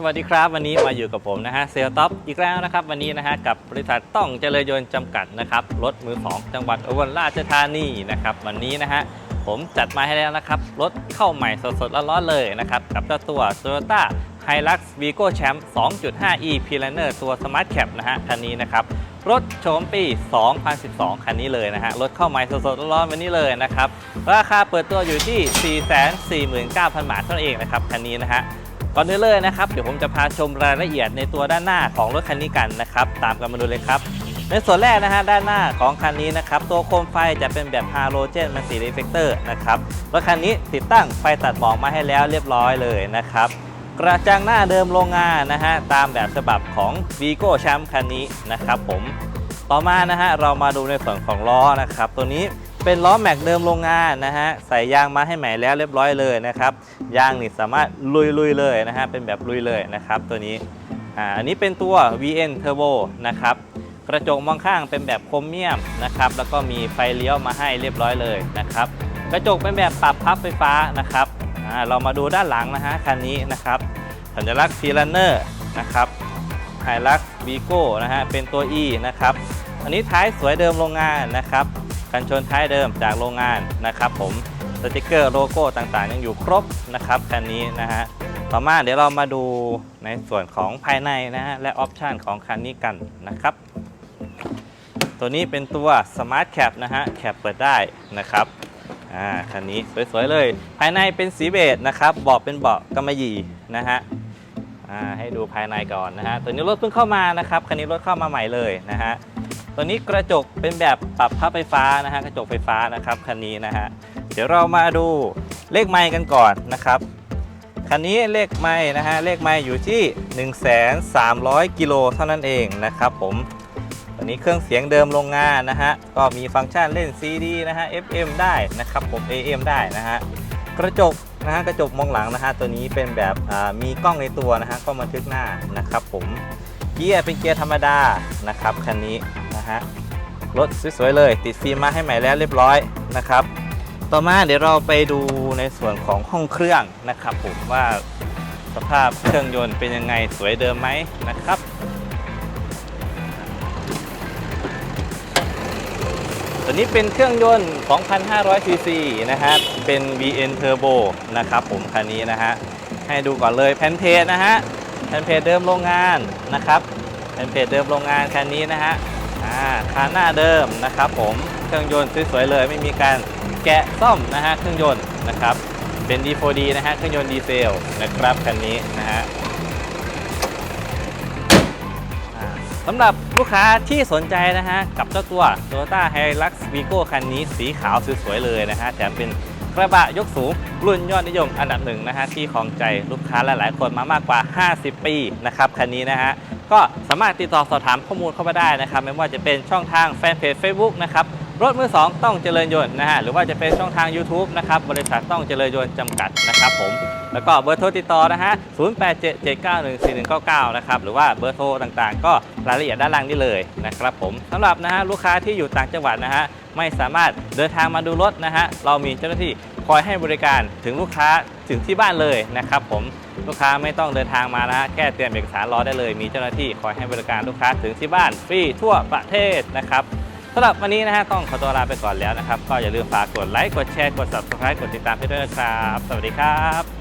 สวัสดีครับวันนี้มาอยู่กับผมนะฮะเซลท็อปอีกแล้วนะครับ วันนี้นะฮะกับบริษัทต้องเจริญยนต์จำกัดนะครับรถมือ2จังหวัดอุบลราชธานีนะครับวันนี้นะฮะผมจัดมาให้แล้วนะครับรถเข้าใหม่สดๆร้อนๆเลยนะครับกับเจ้าตัว Toyota Hilux Vigo Champ 2.5e p l a n e r ตัว Smart Cap นะฮะคันนี้นะครับรถโฉมปี 2012 คันนี้เลยนะฮะ รถเข้าใหม่สดๆ ร้อนๆ วันนี้เลยนะครับ ราคาเปิดตัวอยู่ที่ 449,000 บาทเท่านั้นเองนะครับ คันนี้นะฮะ ก่อนอื่นเลยนะครับเดี๋ยวผมจะพาชมรายละเอียดในตัวด้านหน้าของรถคันนี้กันนะครับตามกันมาดูเลยครับ ในส่วนแรกนะฮะด้านหน้าของคันนี้นะครับตัวโคมไฟจะเป็นแบบฮาโลเจนมันสีรีเฟกเตอร์นะครับรถคันนี้ติดตั้งไฟตัดหมอกมาให้แล้วเรียบร้อยเลยนะครับกระจังหน้าเดิมโรงงานนะฮะตามแบบฉบับของ Vigo Champ คันนี้นะครับผมต่อมานะฮะเรามาดูในส่วนของล้อนะครับตัวนี้ เป็นล้อแม็กเดิมโรงงานนะฮะใส่ยางมาให้ใหม่แล้วเรียบร้อยเลยนะครับยางนี่สามารถลุยๆเลยนะฮะเป็นแบบลุยเลยนะครับตัวนี้อ่าอันนี้เป็นตัว VN Turbo นะครับกระจกมองข้างเป็นแบบโครเมียมนะครับแล้วก็มีไฟเลี้ยวมาให้เรียบร้อยเลยนะครับกระจกเป็นแบบปรับพับไฟฟ้านะครับอ่าเรามาดูด้านหลังนะฮะคันนี้นะครับสัญลักษณ์ฟีลันเนอร์นะครับไฮลักวีโก้นะฮะเป็นตัว E นะครับอันนี้ท้ายสวยเดิมโรงงานนะครับ กันชนท้ายเดิมจากโรงงานนะครับผมสติกเกอร์โลโก้ต่างๆ ยังอยู่ครบนะครับคันนี้นะฮะต่อมาเดี๋ยวเรามาดูในส่วนของภายในนะฮะและออปชันของคันนี้กันนะครับ ตัวนี้เป็นตัว Smart Cap นะฮะแคปเปิดได้นะครับอ่าคันนี้สวยๆเลย ภายในเป็นสีเบจนะครับเบาะเป็นเบาะกำมะหยี่นะฮะอ่าให้ดูภายในก่อนนะฮะตัวนี้รถเพิ่งเข้ามานะครับคันนี้รถเข้ามาใหม่เลยนะฮะ ตัวนี้กระจกเป็นแบบปรับพับไฟฟ้านะฮะกระจกไฟฟ้านะครับคันนี้นะฮะเดี๋ยวเรามาดูเลขไมล์กันก่อนนะครับคันนี้เลขไมล์นะฮะเลขไมล์อยู่ที่ 1,300 กิโลเท่านั้นเองนะครับผมตัวนี้เครื่องเสียงเดิมโรงงานนะฮะก็มีฟังก์ชันเล่น CD นะฮะ FM ได้นะครับผม AM ได้นะฮะกระจกนะฮะกระจกมองหลังนะฮะตัวนี้เป็นแบบมีกล้องในตัวนะฮะกล้องบันทึกหน้านะครับผมเกียร์เป็นเกียร์ธรรมดานะครับคันนี้ ฮะรถสวยๆเลย ติดฟิล์มมาให้ใหม่แล้วเรียบร้อยนะครับ ต่อมาเดี๋ยวเราไปดูในส่วนของห้องเครื่องนะครับผมว่าสภาพเครื่องยนต์เป็นยังไงสวยเดิมไหมนะครับตัวนี้เป็นเครื่องยนต์ 2,500 ซีซีนะฮะ เป็น VN Turbo นะครับผมคันนี้นะฮะ ให้ดูก่อนเลยแผ่นเพจนะฮะแผ่นเพจเดิมโรงงานนะครับแผ่นเพจเดิมโรงงานคันนี้นะฮะ อ่าคานหน้าเดิมนะครับผมเครื่องยนต์สวยๆเลย ไม่มีการแกะซ่อมนะฮะเครื่องยนต์นะครับเป็น D4D นะฮะเครื่องยนต์ดีเซลนะครับคันนี้นะฮะสำหรับลูกค้าที่สนใจนะฮะกับเจ้าตัว Toyota Hilux Vigo คันนี้สีขาวสวยๆเลยนะฮะแถมเป็นกระบะยกสูงรุ่นยอดนิยมอันดับหนึ่งนะฮะที่ของใจลูกค้าหลายๆ คนมามากกว่า 50 ปีนะครับคันนี้นะฮะ ก็สามารถติดต่อสอบถามข้อมูลเข้ามาได้นะครับ ไม่ว่าจะเป็นช่องทางแฟนเพจ Facebook นะครับรถมือ 2 ต้องเจริญยนต์นะฮะหรือว่าจะเป็นช่องทาง YouTube นะครับบริษัทต้องเจริญยนต์จำกัดนะครับผมแล้วก็เบอร์โทรติดต่อนะฮะ 0877914199 นะครับหรือว่าเบอร์โทรต่างๆ ก็รายละเอียดด้านล่างนี่เลยนะครับผมสำหรับนะฮะลูกค้าที่อยู่ต่างจังหวัดนะฮะไม่สามารถเดินทางมาดูรถนะฮะเรามีเจ้าหน้าที่ คอยให้บริการถึงลูกค้าถึงที่บ้านเลยนะครับผมลูกค้าไม่ต้องเดินทางมานะแค่เตรียมเอกสารรอได้เลย มีเจ้าหน้าที่คอยให้บริการลูกค้าถึงที่บ้านฟรีทั่วประเทศนะครับสำหรับวันนี้นะฮะต้องขอตัวลาไปก่อนแล้วนะครับ ก็อย่าลืมฝากกดไลค์กดแชร์กด subscribe กดติดตามให้ด้วยนะครับ สวัสดีครับ